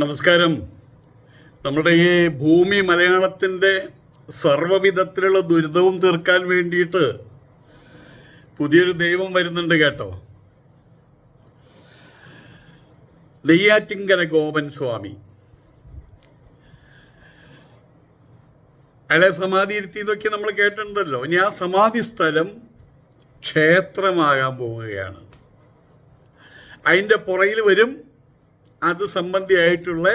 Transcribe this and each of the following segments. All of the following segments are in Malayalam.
നമസ്കാരം. നമ്മുടെ ഈ ഭൂമി മലയാളത്തിന്റെ സർവവിധത്തിലുള്ള ദുരിതവും തീർക്കാൻ വേണ്ടിയിട്ട് പുതിയൊരു ദൈവം വരുന്നുണ്ട് കേട്ടോ. നെയ്യാറ്റിങ്കര ഗോപൻ സ്വാമി. അയാളെ സമാധി ഇരുത്തിയതൊക്കെ നമ്മൾ കേട്ടിട്ടുണ്ടല്ലോ. ഇനി ആ സമാധി സ്ഥലം ക്ഷേത്രമാകാൻ പോവുകയാണ്. അതിന്റെ പുറയിൽ വരും അത് സംബന്ധിയായിട്ടുള്ള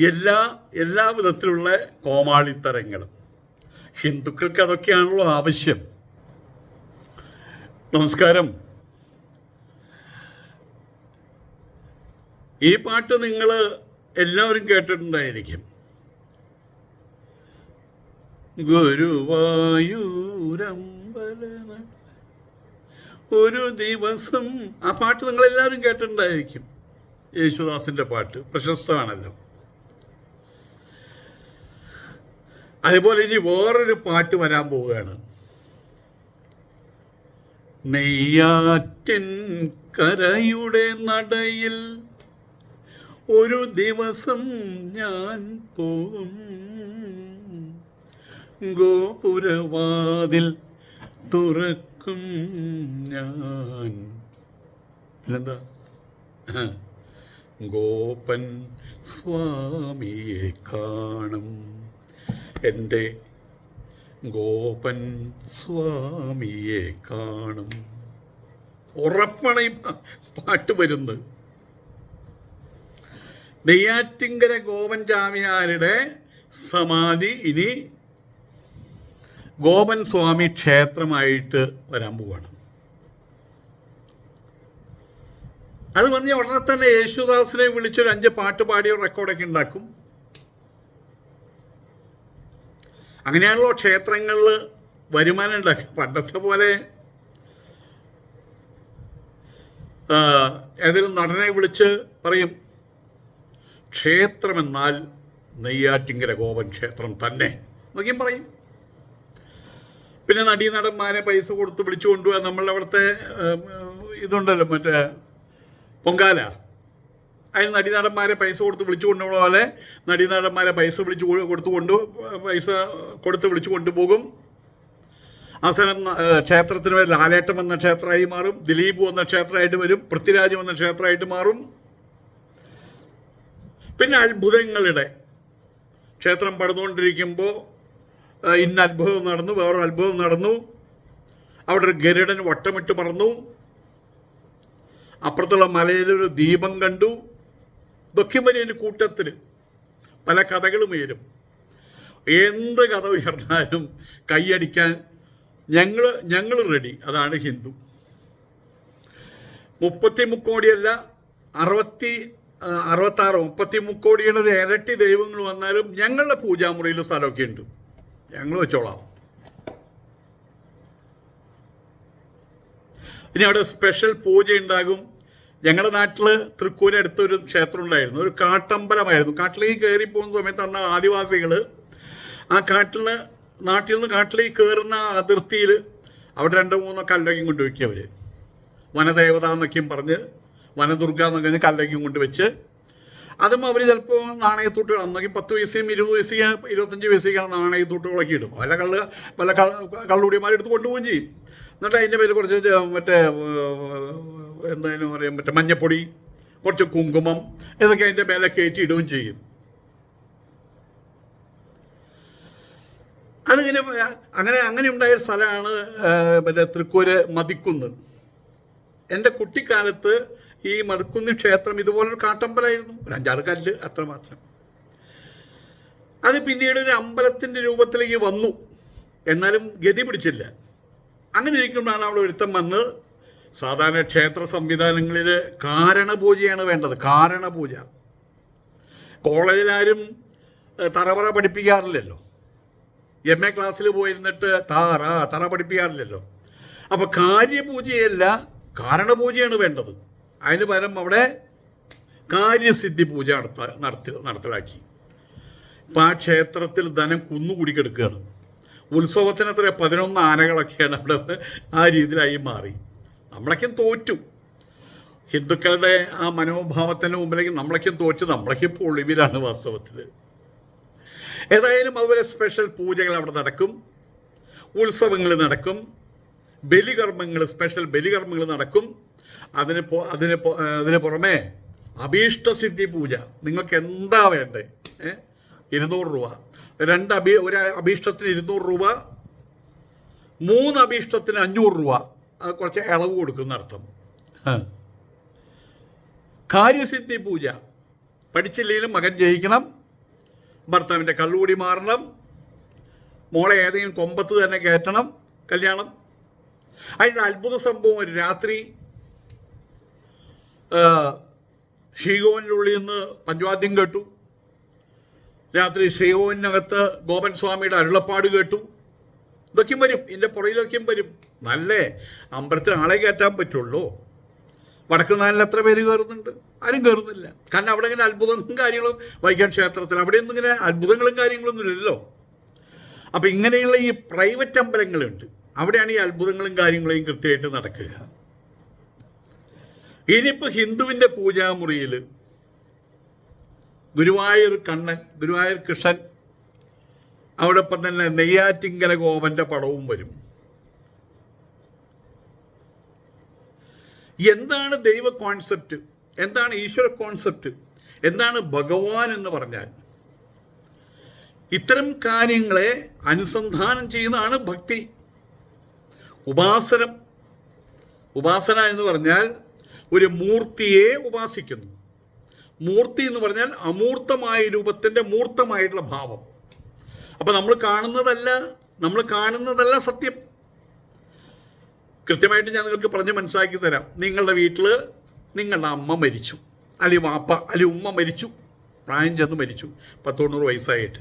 എല്ലാ എല്ലാ വിധത്തിലുള്ള കോമാളിത്തരങ്ങളും. ഹിന്ദുക്കൾക്ക് അതൊക്കെയാണല്ലോ ആവശ്യം. നമസ്കാരം. ഈ പാട്ട് നിങ്ങൾ എല്ലാവരും കേട്ടിട്ടുണ്ടായിരിക്കും. ഗുരുവായൂരമ്പലന ഒരു ദിവസം ആ പാട്ട് നിങ്ങൾ എല്ലാവരും കേട്ടിട്ടുണ്ടായിരിക്കും. യേശുദാസിന്റെ പാട്ട് പ്രശസ്തമാണല്ലോ. അതുപോലെ ഇനി വേറൊരു പാട്ട് വരാൻ പോവുകയാണ്. നെയ്യാറ്റിൻ കരയുടെ നടയിൽ ഒരു ദിവസം ഞാൻ പോകും. ഗോപുരവാതിൽ തുറക്കും ഞാൻ. പിന്നെന്താ. ഗോപൻ സ്വാമിയെ കാണും. എന്റെ ഗോപൻ സ്വാമിയെ കാണും. ഉറപ്പാണ് ഈ പാട്ട് വരുന്നത് നെയ്യാറ്റിങ്കര ഗോപൻ ചാമിയാരുടെ സമാധി ഇനി ഗോപൻ സ്വാമി ക്ഷേത്രമായിട്ട് വരാൻ പോവാണ്. അത് പറഞ്ഞ ഉടനെ തന്നെ യേശുദാസിനെ വിളിച്ചൊരു അഞ്ച് പാട്ട് പാടിയ റെക്കോർഡൊക്കെ ഉണ്ടാക്കും. അങ്ങനെയാണല്ലോ ക്ഷേത്രങ്ങളിൽ വരുമാനം ഉണ്ടാക്കുക പണ്ടത്തെ പോലെ ഏതെങ്കിലും നടനെ വിളിച്ച് പറയും ക്ഷേത്രമെന്നാൽ നെയ്യാറ്റിങ്കര ഗോപൻ ക്ഷേത്രം തന്നെ എന്നൊക്കെയും പറയും. പിന്നെ നടീനടന്മാരെ പൈസ കൊടുത്ത് വിളിച്ചു കൊണ്ടുപോകാൻ നമ്മളവിടുത്തെ ഇതുണ്ടല്ലോ മറ്റേ പൊങ്കാല. അതിന് നടിനടന്മാരെ പൈസ കൊടുത്ത് വിളിച്ചു കൊണ്ടുപോകുന്ന പോലെ നടിനടന്മാരെ പൈസ വിളിച്ചു കൊടുത്തു കൊണ്ട് പൈസ കൊടുത്ത് വിളിച്ചു കൊണ്ടുപോകും. അവസാനം ക്ഷേത്രത്തിന് പേര് ലാലേട്ടം എന്ന ക്ഷേത്രമായി മാറും. ദിലീപ് എന്ന ക്ഷേത്രമായിട്ട് വരും. പൃഥ്വിരാജ് എന്ന ക്ഷേത്രമായിട്ട് മാറും. പിന്നെ അത്ഭുതങ്ങളുടെ ക്ഷേത്രം പടന്നുകൊണ്ടിരിക്കുമ്പോൾ ഇന്ന അത്ഭുതം നടന്നു വേറൊരു അത്ഭുതം നടന്നു. അവിടെ ഒരു ഗരുഡൻ വട്ടമിട്ട് പറന്നു. അപ്പുറത്തുള്ള മലയിലൊരു ദീപം കണ്ടു. ഇതൊക്കെ ഒരു കൂട്ടത്തിൽ പല കഥകളും ഉയരും. എന്ത് കഥ ഉയർന്നാലും കൈയടിക്കാൻ ഞങ്ങൾ ഞങ്ങൾ റെഡി അതാണ് ഹിന്ദു. മുപ്പത്തി മുക്കോടിയല്ല അറുപത്തി അറുപത്താറ് മുപ്പത്തി മുക്കോടിയുടെ ഇരട്ടി ദൈവങ്ങൾ വന്നാലും ഞങ്ങളുടെ പൂജാമുറിയിൽ സ്ഥലമൊക്കെ ഉണ്ട്. ഞങ്ങൾ വെച്ചോളാം. ഇനി അവിടെ സ്പെഷ്യൽ പൂജ ഉണ്ടാകും ഞങ്ങളുടെ നാട്ടിൽ തൃക്കൂര് അടുത്തൊരു ക്ഷേത്രം ഉണ്ടായിരുന്നു ഒരു കാട്ടമ്പലമായിരുന്നു. കാട്ടിലേക്ക് കയറി പോകുന്ന സമയത്ത് അന്ന് ആദിവാസികൾ ആ കാട്ടിൽ നാട്ടിൽ നിന്ന് കാട്ടിലേക്ക് കയറുന്ന അതിർത്തിയിൽ അവിടെ രണ്ടോ മൂന്നോ കല്ലൊക്കെയും കൊണ്ടുവയ്ക്കുക അവർ വനദേവത എന്നൊക്കെയും പറഞ്ഞ് വനദുർഗ എന്നൊക്കെ പറഞ്ഞ് കല്ലൊക്കെയും കൊണ്ടുവച്ച്. അതും അവർ ചിലപ്പോൾ നാണയത്തൂട്ടുകൾ അന്നൊക്കെ പത്ത് പൈസയും ഇരുപത് പൈസയും ഇരുപത്തഞ്ച് പൈസയൊക്കെയാണ് നാണയത്തൂട്ടുകളൊക്കെ ഇടും. പല കള്ള് പല കള്ളുടിയന്മാരെടുത്ത് കൊണ്ടുപോവുകയും ചെയ്യും. എന്നിട്ട് അതിന്റെ പേര് കുറച്ച് മറ്റേ എന്തായാലും പറയാൻ പറ്റും. മഞ്ഞപ്പൊടി കുറച്ച് കുങ്കുമം ഇതൊക്കെ അതിന്റെ മേലെ കയറ്റി ഇടുകയും ചെയ്യും. അതിങ്ങനെ അങ്ങനെ അങ്ങനെ ഉണ്ടായ സ്ഥലമാണ് മറ്റേ തൃക്കൂര് മതിക്കുന്ന്. എന്റെ കുട്ടിക്കാലത്ത് ഈ മതിക്കുന്ന് ക്ഷേത്രം ഇതുപോലൊരു കാട്ടമ്പലായിരുന്നു. ഒരു അഞ്ചാറ് കല്ല് അത്രമാത്രം അത് പിന്നീട് ഒരു അമ്പലത്തിന്റെ രൂപത്തിലേക്ക് വന്നു. എന്നാലും ഗതി പിടിച്ചില്ല. അങ്ങനെ ഇരിക്കുമ്പോഴാണ് അവിടെ ഒരുത്തം വന്ന് സാധാരണ ക്ഷേത്ര സംവിധാനങ്ങളിൽ കാരണപൂജയാണ് വേണ്ടത്. കാരണപൂജ. കോളേജിലാരും തറവറ പഠിപ്പിക്കാറില്ലല്ലോ. എം എ ക്ലാസ്സിൽ പോയിരുന്നിട്ട് താറ തറ പഠിപ്പിക്കാറില്ലല്ലോ. അപ്പോൾ കാര്യപൂജയല്ല കാരണപൂജയാണ് വേണ്ടത്. അതിന് പകരം അവിടെ കാര്യസിദ്ധി പൂജ നടത്ത നടത്തി നടത്തലാക്കി. ഇപ്പം ആ ക്ഷേത്രത്തിൽ ധനം കുന്നുകൂടി കിടക്കുകയാണ് ഉത്സവത്തിന് അത്ര പതിനൊന്ന് ആനകളൊക്കെയാണ് അവിടെ ആ രീതിയിലായി മാറി. നമ്മളൊക്കെ തോറ്റു. ഹിന്ദുക്കളുടെ ആ മനോഭാവത്തിന് മുമ്പിലേക്ക് നമ്മളൊക്കെയും തോറ്റു. നമ്മളൊക്കെ ഇപ്പോൾ ഒളിവിലാണ് വാസ്തവത്തിൽ. ഏതായാലും അതുപോലെ സ്പെഷ്യൽ പൂജകൾ അവിടെ നടക്കും. ഉത്സവങ്ങൾ നടക്കും. ബലികർമ്മങ്ങൾ സ്പെഷ്യൽ ബലികർമ്മങ്ങൾ നടക്കും. അതിന് അതിന് അതിന് പുറമെ അഭീഷ്ടസിദ്ധി പൂജ. നിങ്ങൾക്ക് എന്താ വേണ്ടേ? ഏഹ് ഇരുന്നൂറ് രൂപ. രണ്ട് അഭി ഒരു അഭീഷ്ടത്തിന് ഇരുന്നൂറ് രൂപ. മൂന്ന് അഭീഷ്ടത്തിന് അഞ്ഞൂറ് രൂപ. കുറച്ച് ഇളവ് കൊടുക്കുന്ന അർത്ഥം. കാര്യസിദ്ധി പൂജ. പഠിച്ചില്ലെങ്കിലും മകൻ ജയിക്കണം. ഭർത്താവിന്റെ കള്ളുകൂടി മാറണം. മോളെ ഏതെങ്കിലും കൊമ്പത്ത് തന്നെ കയറ്റണം. കല്യാണം. അതിന്റെ അത്ഭുത സംഭവം ഒരു രാത്രി ശ്രീകോവിനുള്ളിൽ നിന്ന് പഞ്ചവാദ്യം കേട്ടു. രാത്രി ശ്രീകോവിനകത്ത് ഗോപൻ സ്വാമിയുടെ അരുളപ്പാട് കേട്ടു. ഇതൊക്കെയും വരും. ഇതിന്റെ പുറയിലൊക്കെയും വരും. നല്ലേ? അമ്പലത്തിൽ ആളെ കയറ്റാൻ പറ്റുള്ളൂ. വടക്ക് നാലിൽ എത്ര പേര് കയറുന്നുണ്ട്. ആരും കയറുന്നില്ല. കാരണം അവിടെ ഇങ്ങനെ അത്ഭുതങ്ങളും കാര്യങ്ങളും വൈകാൻ ക്ഷേത്രത്തിൽ. അവിടെയൊന്നും ഇങ്ങനെ അത്ഭുതങ്ങളും കാര്യങ്ങളൊന്നും ഇല്ലല്ലോ. അപ്പം ഇങ്ങനെയുള്ള ഈ പ്രൈവറ്റ് അമ്പലങ്ങളുണ്ട്. അവിടെയാണ് ഈ അത്ഭുതങ്ങളും കാര്യങ്ങളെയും കൃത്യമായിട്ട് നടക്കുക. ഇനിയിപ്പോൾ ഹിന്ദുവിന്റെ പൂജാമുറിയിൽ ഗുരുവായൂർ കണ്ണൻ ഗുരുവായൂർ കൃഷ്ണൻ അവിടെ ഇപ്പം തന്നെ നെയ്യാറ്റിങ്കര ഗോപന്റെ പടവും വരും. എന്താണ് ദൈവ കോൺസെപ്റ്റ് എന്താണ് ഈശ്വര കോൺസെപ്റ്റ് എന്താണ് ഭഗവാൻ എന്ന് പറഞ്ഞാൽ? ഇത്തരം കാര്യങ്ങളെ അനുസന്ധാനം ചെയ്യുന്നതാണ് ഭക്തി. ഉപാസനം. ഉപാസന എന്ന് പറഞ്ഞാൽ ഒരു മൂർത്തിയെ ഉപാസിക്കുന്നു. മൂർത്തി എന്ന് പറഞ്ഞാൽ അമൂർത്തമായ രൂപത്തിന്റെ മൂർത്തമായിട്ടുള്ള ഭാവം. അപ്പം നമ്മൾ കാണുന്നതല്ല നമ്മൾ കാണുന്നതല്ല സത്യം. കൃത്യമായിട്ട് ഞാൻ നിങ്ങൾക്ക് പറഞ്ഞ് മനസ്സിലാക്കി തരാം. നിങ്ങളുടെ വീട്ടിൽ നിങ്ങളുടെ അമ്മ മരിച്ചു. അല്ലെങ്കിൽ വാപ്പ അല്ലെങ്കിൽ ഉമ്മ മരിച്ചു. പ്രായം ചെന്ന് മരിച്ചു. പത്ത് തൊണ്ണൂറ് വയസ്സായിട്ട്.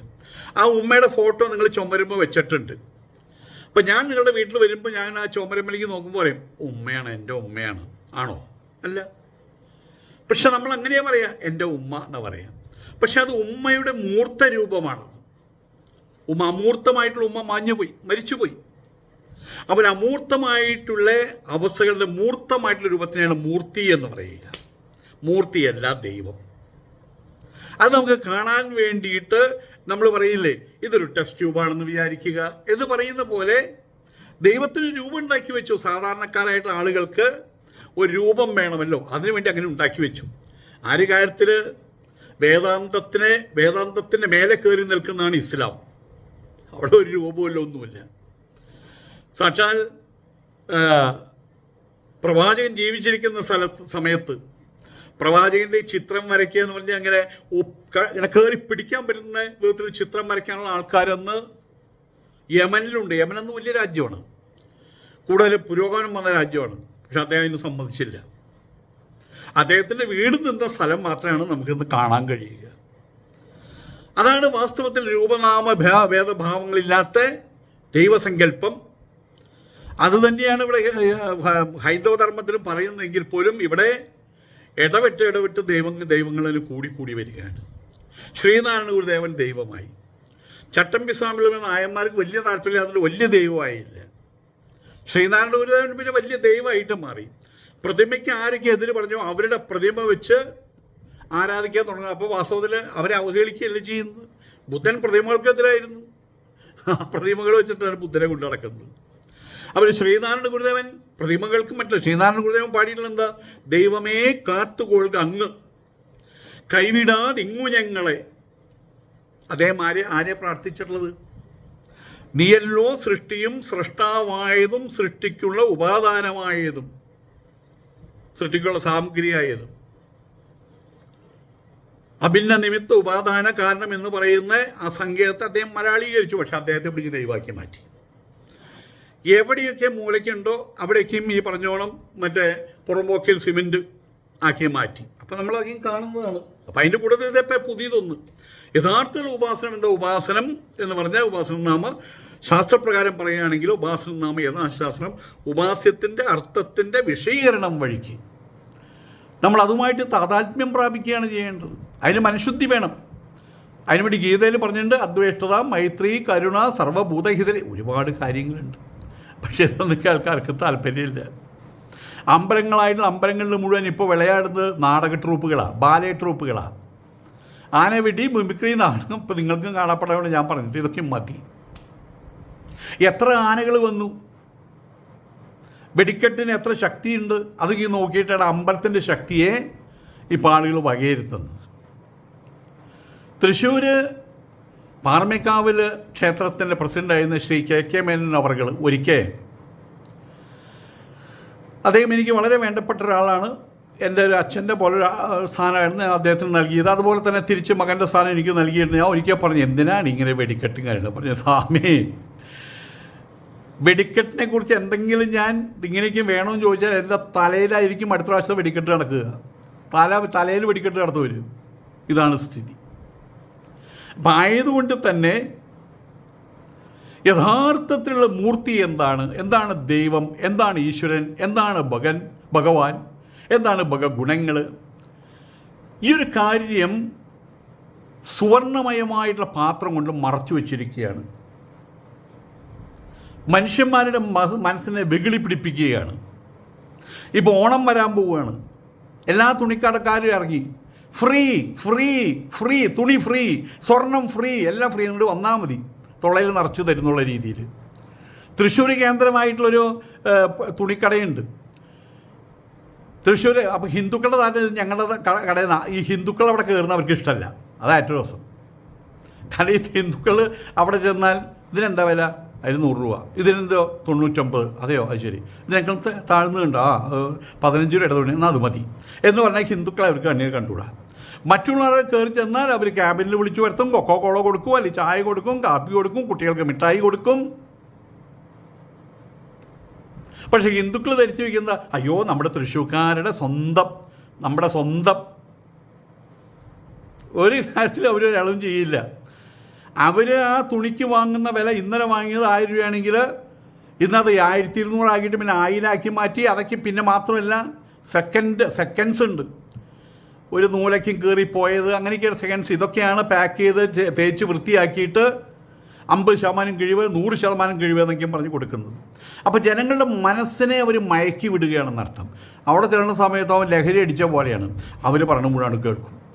ആ ഉമ്മയുടെ ഫോട്ടോ നിങ്ങൾ ചുമരുമ്പോൾ വെച്ചിട്ടുണ്ട്. അപ്പം ഞാൻ നിങ്ങളുടെ വീട്ടിൽ വരുമ്പോൾ ഞാൻ ആ ചുമരമ്മലേക്ക് നോക്കുമ്പോൾ പറയും ഉമ്മയാണ് എന്റെ ഉമ്മയാണ്. ആണോ? അല്ല. പക്ഷെ നമ്മൾ അങ്ങനെയാ പറയാ എന്റെ ഉമ്മ എന്ന് പറയാം. പക്ഷെ അത് ഉമ്മയുടെ മൂർത്ത രൂപമാണ് ഉമ്മ അമൂർത്തമായിട്ടുള്ള ഉമ്മ മാഞ്ഞുപോയി മരിച്ചുപോയി. അവൻ അമൂർത്തമായിട്ടുള്ള അവസ്ഥകളുടെ മൂർത്തമായിട്ടുള്ള രൂപത്തിനെയാണ് മൂർത്തി എന്ന് പറയുക. മൂർത്തിയല്ല ദൈവം. അത് നമുക്ക് കാണാൻ വേണ്ടിയിട്ട് നമ്മൾ പറയില്ലേ ഇതൊരു ടെസ്റ്റ് ട്യൂബാണെന്ന് വിചാരിക്കുക. എന്ന് പറയുന്ന പോലെ ദൈവത്തിന് രൂപം ഉണ്ടാക്കി വെച്ചു. സാധാരണക്കാരായിട്ടുള്ള ആളുകൾക്ക് ഒരു രൂപം വേണമല്ലോ. അതിനുവേണ്ടി അങ്ങനെ ഉണ്ടാക്കി വെച്ചു. ആ ഒരു കാര്യത്തിൽ? വേദാന്തത്തിനെ വേദാന്തത്തിന്റെ മേലെ കയറി നിൽക്കുന്നതാണ് ഇസ്ലാം. അവിടെ ഒരു രൂപമല്ല ഒന്നുമില്ല. സാക്ഷാൽ പ്രവാചകൻ ജീവിച്ചിരിക്കുന്ന സ്ഥലത്ത് സമയത്ത് പ്രവാചകന്റെ ചിത്രം വരയ്ക്കുക എന്ന് പറഞ്ഞാൽ അങ്ങനെ ഇങ്ങനെ കയറി പിടിക്കാൻ പറ്റുന്ന വിധത്തിൽ ചിത്രം വരയ്ക്കാനുള്ള ആൾക്കാരെന്ന് യമനിലുണ്ട്. യമൻ എന്ന് വലിയ രാജ്യമാണ്. കൂടുതൽ പുരോഗമനം വന്ന രാജ്യമാണ്. പക്ഷെ അദ്ദേഹം ഇന്ന് സമ്മതിച്ചില്ല. അദ്ദേഹത്തിന്റെ വീട് നിന്ന സ്ഥലം മാത്രമാണ് നമുക്കിന്ന് കാണാൻ കഴിയുക. അതാണ് വാസ്തവത്തിൽ രൂപനാമ ഭേദഭാവങ്ങളില്ലാത്ത ദൈവസങ്കല്പം. അത് തന്നെയാണ് ഇവിടെ ഹൈന്ദവ ധർമ്മത്തിലും പറയുന്നതെങ്കിൽ പോലും ഇവിടെ ഇടവിട്ട് ഇടവിട്ട് ദൈവങ്ങൾ ദൈവങ്ങളിൽ കൂടി കൂടി വരികയാണ്. ശ്രീനാരായണ ഗുരുദേവൻ ദൈവമായി. ചട്ടമ്പി സ്വാമികളുടെ നായന്മാർക്ക് വലിയ താല്പര്യം അതിൽ വലിയ ദൈവമായില്ല. ശ്രീനാരായണ ഗുരുദേവൻ പിന്നെ വലിയ ദൈവമായിട്ട് മാറി. പ്രതിമയ്ക്ക് ആരൊക്കെ എതിര് പറഞ്ഞു അവരുടെ പ്രതിമ വെച്ച് ആരാധിക്കാൻ തുടങ്ങുക അപ്പോൾ വാസ്തവത്തിൽ അവരെ അവഹേളിക്കുകയല്ലേ ചെയ്യുന്നത്. ബുദ്ധൻ പ്രതിമകൾക്കെതിരായിരുന്നു. ആ പ്രതിമകൾ വെച്ചിട്ടാണ് ബുദ്ധനെ കൊണ്ടു നടക്കുന്നത്. അവർ ശ്രീനാരായണ ഗുരുദേവൻ പ്രതിമകൾക്കും മറ്റുള്ള ശ്രീനാരായണ ഗുരുദേവൻ പാടിയിട്ടുള്ള എന്താ? ദൈവമേ കാത്തുകൊള്ളുക അങ്ങ്. കൈവിടാതിങ്ങു ഞങ്ങളെ. അദ്ദേഹം ആരെ ആരെ പ്രാർത്ഥിച്ചിട്ടുള്ളത്? നീയല്ലോ സൃഷ്ടിയും സൃഷ്ടാവായതും സൃഷ്ടിക്കുള്ള ഉപാദാനമായതും സൃഷ്ടിക്കുള്ള സാമഗ്രിയായതും. അഭിന്ന നിമിത്ത ഉപാദാന കാരണം എന്ന് പറയുന്ന ആ സങ്കേതത്തെ അദ്ദേഹം മലയാളീകരിച്ചു പക്ഷെ അദ്ദേഹത്തെ പിടിച്ച് ദൈവാക്കി മാറ്റി. എവിടെയൊക്കെ മൂലയ്ക്കുണ്ടോ അവിടെയൊക്കെയും ഈ പറഞ്ഞോളം മറ്റേ പുറമ്പോക്കിൽ സിമെന്റ് ആക്കി മാറ്റി. അപ്പം നമ്മൾ അധികം കാണുന്നതാണ്. അപ്പം അതിന്റെ കൂടെ ഇതപ്പോൾ പുതിയതൊന്ന്. യഥാർത്ഥ ഉപാസനം എന്താ? ഉപാസനം എന്ന് പറഞ്ഞാൽ ഉപാസന നാമ ശാസ്ത്രപ്രകാരം പറയുകയാണെങ്കിൽ ഉപാസന നാമ യഥാശാസ്ത്രം ഉപാസ്യത്തിന്റെ അർത്ഥത്തിന്റെ വിഷയീകരണം വഴിക്ക്. നമ്മൾ അതുമായിട്ട് താതാത്മ്യം പ്രാപിക്കുകയാണ് ചെയ്യേണ്ടത്. അതിന് മനുശുദ്ധി വേണം. അതിനുവേണ്ടി ഗീതയിൽ പറഞ്ഞിട്ടുണ്ട് അദ്വേഷ്ടത മൈത്രി കരുണ സർവഭൂതഹിതരെ ഒരുപാട് കാര്യങ്ങളുണ്ട്. പക്ഷേ ഇതൊന്നും ആൾക്കാർക്ക് താല്പര്യമില്ല. അമ്പലങ്ങളായിട്ടുള്ള അമ്പലങ്ങളിൽ മുഴുവൻ ഇപ്പോൾ വിളയാടുന്നത് നാടക ട്രൂപ്പുകളാണ് ബാലയ ട്രൂപ്പുകളാണ് ആന വിടി മിമിക്രി നാടകം ഇപ്പോൾ നിങ്ങൾക്കും കാണപ്പെടാണ്ട് ഞാൻ പറഞ്ഞിട്ട് ഇതൊക്കെ മതി. എത്ര ആനകൾ വന്നു? വെടിക്കെട്ടിന് എത്ര ശക്തിയുണ്ട്? അതൊക്കെ നോക്കിയിട്ടാണ് അമ്പലത്തിന്റെ ശക്തിയെ ഇപ്പോൾ ആളുകൾ വകയിരുത്തുന്നത്. തൃശ്ശൂർ പാറമേക്കാവിൽ ക്ഷേത്രത്തിന്റെ പ്രസിഡന്റായിരുന്ന ശ്രീ കെ കെ മേനൻ അവർകൾ ഒരിക്കൽ. അദ്ദേഹം എനിക്ക് വളരെ വേണ്ടപ്പെട്ട ഒരാളാണ്. എന്റെ ഒരു അച്ഛന്റെ പോലെ ഒരു സ്ഥാനമായിരുന്നു അദ്ദേഹത്തിന് നൽകിയത്. അതുപോലെ തന്നെ തിരിച്ച് മകന്റെ സ്ഥാനം എനിക്ക് നൽകിയിരുന്നു. ഞാൻ ഒരിക്കൽ പറഞ്ഞു എന്തിനാണ് ഇങ്ങനെ വെടിക്കെട്ടും കാര്യങ്ങൾ പറഞ്ഞു സ്വാമി വെടിക്കെട്ടിനെ കുറിച്ച് എന്തെങ്കിലും ഞാൻ ഇങ്ങനെയൊക്കെ വേണമെന്ന് ചോദിച്ചാൽ എന്റെ തലയിലായിരിക്കും അടുത്ത പ്രാവശ്യം വെടിക്കെട്ട് നടക്കുക. തല തലയിൽ വെടിക്കെട്ട് നടത്തു വരും ഇതാണ് സ്ഥിതി. അപ്പം ആയതുകൊണ്ട് തന്നെ യഥാർത്ഥത്തിലുള്ള മൂർത്തി എന്താണ്? എന്താണ് ദൈവം? എന്താണ് ഈശ്വരൻ? എന്താണ് ഭഗൻ ഭഗവാൻ? എന്താണ് ഭഗഗുണങ്ങൾ? ഈ ഒരു കാര്യം സുവർണമയമായിട്ടുള്ള പാത്രം കൊണ്ട് മറച്ചു വച്ചിരിക്കുകയാണ്. മനുഷ്യന്മാരുടെ മനസ്സിനെ വെകിളി പിടിപ്പിക്കുകയാണ്. ഇപ്പോൾ ഓണം വരാൻ പോവുകയാണ്. എല്ലാ തുണിക്കടക്കാരും ഇറങ്ങി. ഫ്രീ ഫ്രീ ഫ്രീ തുണി ഫ്രീ സ്വർണം ഫ്രീ എല്ലാം ഫ്രീ. എന്നിട്ട് വന്നാൽ മതി. തൊള്ളയിൽ നിറച്ചു തരുന്നുള്ള രീതിയിൽ. തൃശ്ശൂർ കേന്ദ്രമായിട്ടുള്ളൊരു തുണിക്കടയുണ്ട്. തൃശ്ശൂർ അപ്പോൾ ഹിന്ദുക്കളുടെ താല്പര്യം ഞങ്ങളുടെ കടയിൽ ഈ ഹിന്ദുക്കൾ അവിടെ കയറുന്ന അവർക്ക് ഇഷ്ടമല്ല. അതാ ഏറ്റവും രസം. കാരണം ഈ ഹിന്ദുക്കൾ അവിടെ ചെന്നാൽ ഇതിനെന്താ വില? അതിന് നൂറ് രൂപ. ഇതിനെന്തോ തൊണ്ണൂറ്റൊമ്പത്. അതെയോ? അത് ശരി. ഇതിനേക്കാൾ താഴ്ന്നുണ്ട് ആ പതിനഞ്ച് രൂപ ഇടതുകൊണ്ട് എന്നാൽ അത് മതി. എന്ന് പറഞ്ഞാൽ ഹിന്ദുക്കളെ അവർക്ക് കണ്ണീർ കണ്ടുകൂടാ. മറ്റുള്ളവരെ കയറി ചെന്നാൽ അവർ ക്യാബിനിൽ വിളിച്ചു വരുത്തും കൊക്കോ കോള കൊടുക്കും അല്ലെങ്കിൽ ചായ കൊടുക്കും കാപ്പി കൊടുക്കും കുട്ടികൾക്ക് മിഠായി കൊടുക്കും. പക്ഷേ ഹിന്ദുക്കൾ ധരിച്ചു വയ്ക്കുന്ന അയ്യോ നമ്മുടെ തൃശ്ശൂക്കാരുടെ സ്വന്തം നമ്മുടെ സ്വന്തം. ഒരു കാര്യത്തിൽ അവരൊരളവും ചെയ്യില്ല. അവർ ആ തുണിക്ക് വാങ്ങുന്ന വില ഇന്നലെ വാങ്ങിയത് ആയിരം രൂപയാണെങ്കിൽ ഇന്നത് ആയിരത്തി ഇരുന്നൂറാക്കിയിട്ട് പിന്നെ ആയിരാക്കി മാറ്റി അതൊക്കെ പിന്നെ മാത്രമല്ല സെക്കൻഡ് സെക്കൻഡ്സ് ഉണ്ട്. ഒരു നൂലയ്ക്കും കയറി പോയത് അങ്ങനെയൊക്കെയാണ് സെക്കൻഡ്സ് ഇതൊക്കെയാണ് പാക്ക് ചെയ്ത് തേച്ച് വൃത്തിയാക്കിയിട്ട് അമ്പത് ശതമാനം കിഴിവ് നൂറ് ശതമാനം കിഴിവ് എന്നൊക്കെ പറഞ്ഞ് കൊടുക്കുന്നത്. അപ്പോൾ ജനങ്ങളുടെ മനസ്സിനെ അവർ മയക്കി വിടുകയാണെന്നർത്ഥം. അവിടെ ചെല്ലുന്ന സമയത്ത് അവൻ ലഹരി അടിച്ച പോലെയാണ്. അവർ പറഞ്ഞു മുഴുവൻ കേൾക്കും.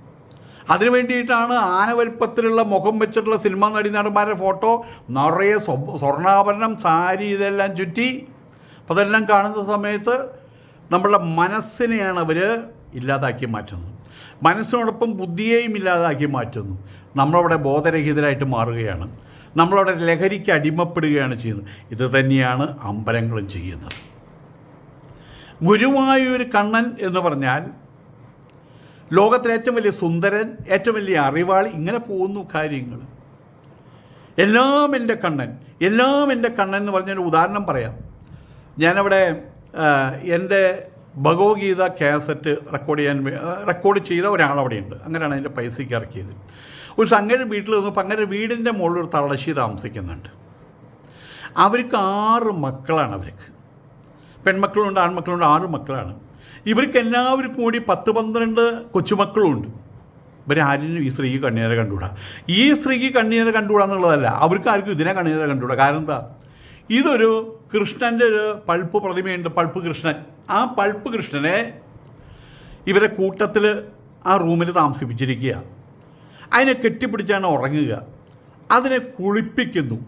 അതിനു വേണ്ടിയിട്ടാണ് ആനവൽപ്പത്തിലുള്ള മുഖം വെച്ചിട്ടുള്ള സിനിമാ നടി നടന്മാരുടെ ഫോട്ടോ നിറയെ സ്വർണാഭരണം സാരി ഇതെല്ലാം ചുറ്റി. അപ്പോൾ അതെല്ലാം കാണുന്ന സമയത്ത് നമ്മളുടെ മനസ്സിനെയാണ് അവർ ഇല്ലാതാക്കി മാറ്റുന്നത്. മനസ്സിനോടൊപ്പം ബുദ്ധിയെയും ഇല്ലാതാക്കി മാറ്റുന്നു. നമ്മളവിടെ ബോധരഹിതരായിട്ട് മാറുകയാണ്. നമ്മളവിടെ ലഹരിക്ക് അടിമപ്പെടുകയാണ് ചെയ്യുന്നത്. ഇത് തന്നെയാണ് അമ്പലങ്ങളും ചെയ്യുന്നത്. ഗുരുവായൂർ കണ്ണൻ എന്ന് പറഞ്ഞാൽ ലോകത്തിലെ ഏറ്റവും വലിയ സുന്ദരൻ ഏറ്റവും വലിയ അറിവാളി ഇങ്ങനെ പോകുന്നു കാര്യങ്ങൾ. എല്ലാം എന്റെ കണ്ണൻ എല്ലാം എന്റെ കണ്ണൻ എന്ന് പറഞ്ഞൊരു ഉദാഹരണം പറയാം. ഞാനവിടെ എന്റെ ഭഗവത്ഗീത കാസറ്റ് റെക്കോർഡ് ചെയ്യാൻ റെക്കോർഡ് ചെയ്ത ഒരാളവിടെയുണ്ട്. അങ്ങനെയാണ് അതിന്റെ പൈസയ്ക്ക് ഇറക്കിയത്. ഒരു സംഗതി വീട്ടിൽ നിന്നപ്പോൾ അങ്ങനെ വീടിന്റെ മുകളിൽ ഒരു തള്ളശ്ശി താമസിക്കുന്നുണ്ട്. അവർക്ക് ആറ് മക്കളാണ് അവർക്ക്. പെൺമക്കളുണ്ട് ആൺമക്കളുണ്ട് ആറ് മക്കളാണ്. ഇവർക്ക് എല്ലാവർക്കും കൂടി പത്ത് പന്ത്രണ്ട് കൊച്ചുമക്കളുണ്ട്. ഇവരാരും ഈ സ്ത്രീക്ക് കണ്ണീരെ കണ്ടുകൂടാ ഈ സ്ത്രീക്ക് കണ്ണീരെ കണ്ടുകൂടാ എന്നുള്ളതല്ല അവർക്ക് ആർക്കും ഇതിനെ കണ്ണീരെ കണ്ടുകൂടാ കാരണം എന്താ? ഇതൊരു കൃഷ്ണന്റെ ഒരു പൾപ്പ് പ്രതിമയുണ്ട് പൾപ്പ് കൃഷ്ണൻ. ആ പൾപ്പ് കൃഷ്ണനെ ഇവരെ കൂട്ടത്തിൽ ആ റൂമിൽ താമസിപ്പിച്ചിരിക്കുക. അതിനെ കെട്ടിപ്പിടിച്ചാണ് ഉറങ്ങുക. അതിനെ കുളിപ്പിക്കുന്നു.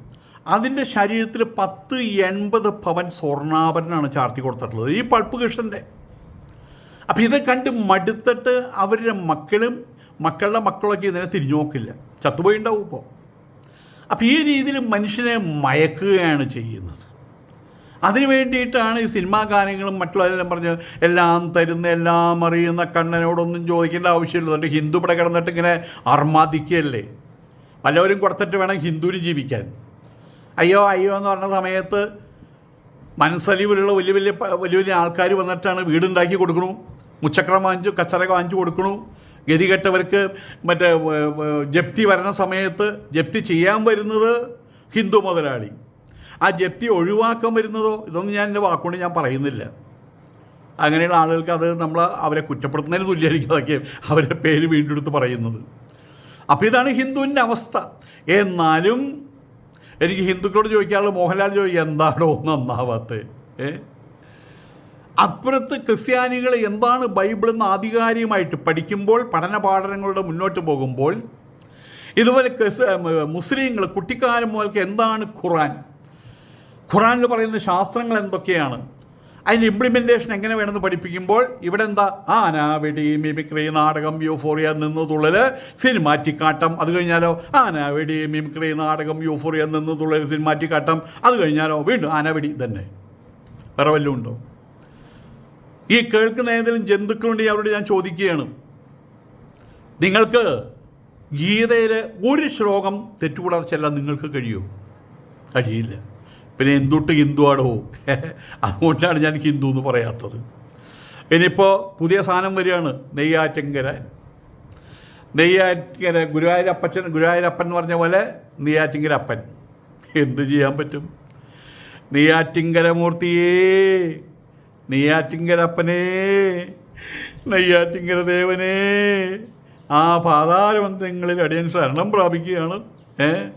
അതിന്റെ ശരീരത്തിൽ പത്ത് എൺപത് പവൻ സ്വർണാഭരണമാണ് ചാർത്തി കൊടുത്തിട്ടുള്ളത്. ഈ പൾപ്പ് കൃഷ്ണന്റെ അപ്പം ഇത് കണ്ട് മടുത്തിട്ട് അവരുടെ മക്കളും മക്കളുടെ മക്കളൊക്കെ ഇതിനെ തിരിഞ്ഞു നോക്കില്ല. ചത്തുപോയി ഉണ്ടാവും ഇപ്പോൾ അപ്പം ഈ രീതിയിൽ മനുഷ്യനെ മയക്കുകയാണ് ചെയ്യുന്നത്. അതിനു വേണ്ടിയിട്ടാണ് ഈ സിനിമാ ഗാനങ്ങളും മറ്റുള്ളവരെല്ലാം പറഞ്ഞ് എല്ലാം തരുന്ന എല്ലാം അറിയുന്ന കണ്ണനോടൊന്നും ചോദിക്കേണ്ട ആവശ്യമില്ല. എന്നിട്ട് ഹിന്ദു ഇവിടെ കിടന്നിട്ട് ഇങ്ങനെ അർമാദിക്കുകയല്ലേ? പലവരും കൊടുത്തിട്ട് വേണം ഹിന്ദുവിന് ജീവിക്കാൻ. അയ്യോ അയ്യോ എന്ന് പറഞ്ഞ സമയത്ത് മനസ്സലിവിലുള്ള വലിയ വലിയ വലിയ വലിയ ആൾക്കാർ വന്നിട്ടാണ് വീടുണ്ടാക്കി കൊടുക്കണു. മുച്ചക്രം വാങ്ങിച്ചു കച്ചറ വാങ്ങിച്ചു കൊടുക്കണു. ഗതികെട്ടവർക്ക് മറ്റേ ജപ്തി വരണ സമയത്ത് ജപ്തി ചെയ്യാൻ വരുന്നത് ഹിന്ദു മുതലാളി. ആ ജപ്തി ഒഴിവാക്കാൻ വരുന്നതോ ഇതൊന്നും ഞാൻ എന്റെ വാക്കുകൊണ്ട് ഞാൻ പറയുന്നില്ല. അങ്ങനെയുള്ള ആളുകൾക്ക് അത് നമ്മൾ അവരെ കുറ്റപ്പെടുത്തുന്നതിന് തുല്യമായിരിക്കും. അതൊക്കെ അവരുടെ പേര് വീണ്ടും എടുത്ത് പറയുന്നത്. അപ്പോൾ ഇതാണ് ഹിന്ദുവിന്റെ അവസ്ഥ. എന്നാലും എനിക്ക് ഹിന്ദുക്കളോട് ചോദിക്കാനുള്ള മോഹൻലാൽ ചോദിക്കുക എന്താണോ നന്നാവാത്തത് ഏ? അപ്പുറത്ത് ക്രിസ്ത്യാനികൾ എന്താണ് ബൈബിൾ എന്ന് ആധികാരികമായിട്ട് പഠിക്കുമ്പോൾ പഠന പാഠനങ്ങളുടെ മുന്നോട്ട് പോകുമ്പോൾ ഇതുപോലെ മുസ്ലിങ്ങൾ കുട്ടിക്കാലം മുതൽക്ക് എന്താണ് ഖുറാൻ ഖുറാനിൽ പറയുന്ന ശാസ്ത്രങ്ങൾ എന്തൊക്കെയാണ്? അതിന്റെ ഇംപ്ലിമെന്റേഷൻ എങ്ങനെ വേണമെന്ന് പഠിപ്പിക്കുമ്പോൾ ഇവിടെ എന്താ? ആന വെടി മിമിക്രി നാടകം യൂഫോറിയ നിന്ന് തുള്ളൽ സിനിമാറ്റിക്കാട്ടം അത് കഴിഞ്ഞാലോ ആന വെടി മിമിക്രി നാടകം യൂഫോറിയ നിന്ന് തുള്ളൽ സിനിമാറ്റിക്കാട്ടം അത് കഴിഞ്ഞാലോ വീണ്ടും ആന തന്നെ വേറെ വല്ലതും ഉണ്ടോ? ഈ കേൾക്കുന്ന ഏതെങ്കിലും ജന്തുക്കളുണ്ടെങ്കിൽ അവരോട് ഞാൻ ചോദിക്കുകയാണ്. നിങ്ങൾക്ക് ഗീതയിലെ ഒരു ശ്ലോകം തെറ്റുകൂടാതെ ചെല്ലാൻ നിങ്ങൾക്ക് കഴിയുമോ കഴിയില്ല. പിന്നെ എന്തുട്ട് ഹിന്ദുവാടോ അതുകൊണ്ടാണ് ഞാൻ ഹിന്ദു എന്ന് പറയാത്തത്. ഇനിയിപ്പോൾ പുതിയ സാധനം വരികയാണ്. നെയ്യാറ്റിങ്കര. നെയ്യാറ്റിങ്കര ഗുരുവായൂരപ്പച്ചൻ ഗുരുവായൂരപ്പൻ എന്ന് പറഞ്ഞ പോലെ നെയ്യാറ്റിങ്കര അപ്പൻ എന്ത് ചെയ്യാൻ പറ്റും? നെയ്യാറ്റിങ്കര മൂർത്തിയേ നെയ്യാറ്റിങ്കരപ്പനേ നെയ്യാറ്റിങ്കര ദേവനേ ആ പാതാരബന്ധങ്ങളിൽ അടിയൻ ശരണം പ്രാപിക്കുകയാണ്. ഏ?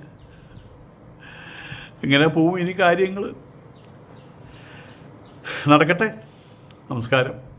ഇങ്ങനെ പോവും ഇനി കാര്യങ്ങൾ നടക്കട്ടെ. നമസ്കാരം.